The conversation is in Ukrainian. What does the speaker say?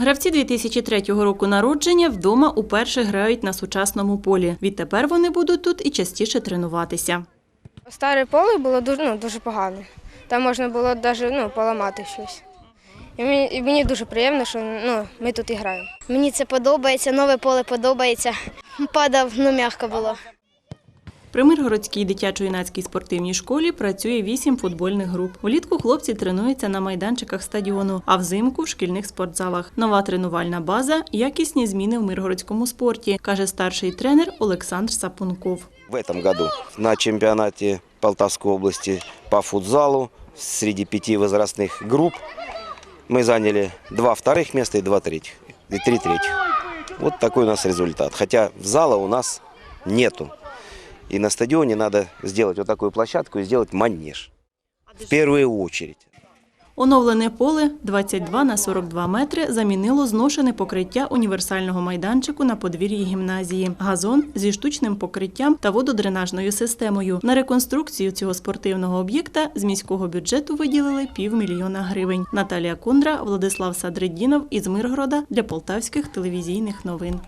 Гравці 2003 року народження вдома уперше грають на сучасному полі. Відтепер вони будуть тут і частіше тренуватися. Старе поле було дуже, ну, дуже погане. Там можна було навіть ну, поламати щось. І мені, і мені дуже приємно, що ну, ми тут і граємо. Мені це подобається, нове поле подобається. Падав, ну м'яко було. При Миргородській дитячо-юнацькій спортивній школі працює вісім футбольних груп. Влітку хлопці тренуються на майданчиках стадіону, а взимку в шкільних спортзалах. Нова тренувальна база якісні зміни в миргородському спорті, каже старший тренер Олександр Сапунков. В этом году на чемпионате Полтавской области по футзалу среди пяти возрастных групп мы заняли два вторых места и два третьих, и три третьих. Вот такой у нас результат. Хотя зала у нас нету. И на стадионе надо сделать вот такую площадку и сделать манеж. В первую очередь. Оновлене поле 22 на 42 метри замінило зношене покриття універсального майданчику на подвір'ї гімназії, газон зі штучним покриттям та вододренажною системою. На реконструкцію цього спортивного об'єкта з міського бюджету виділили півмільйона гривень. Наталія Кундра, Владислав Садридінов із Миргорода для полтавських телевізійних новин.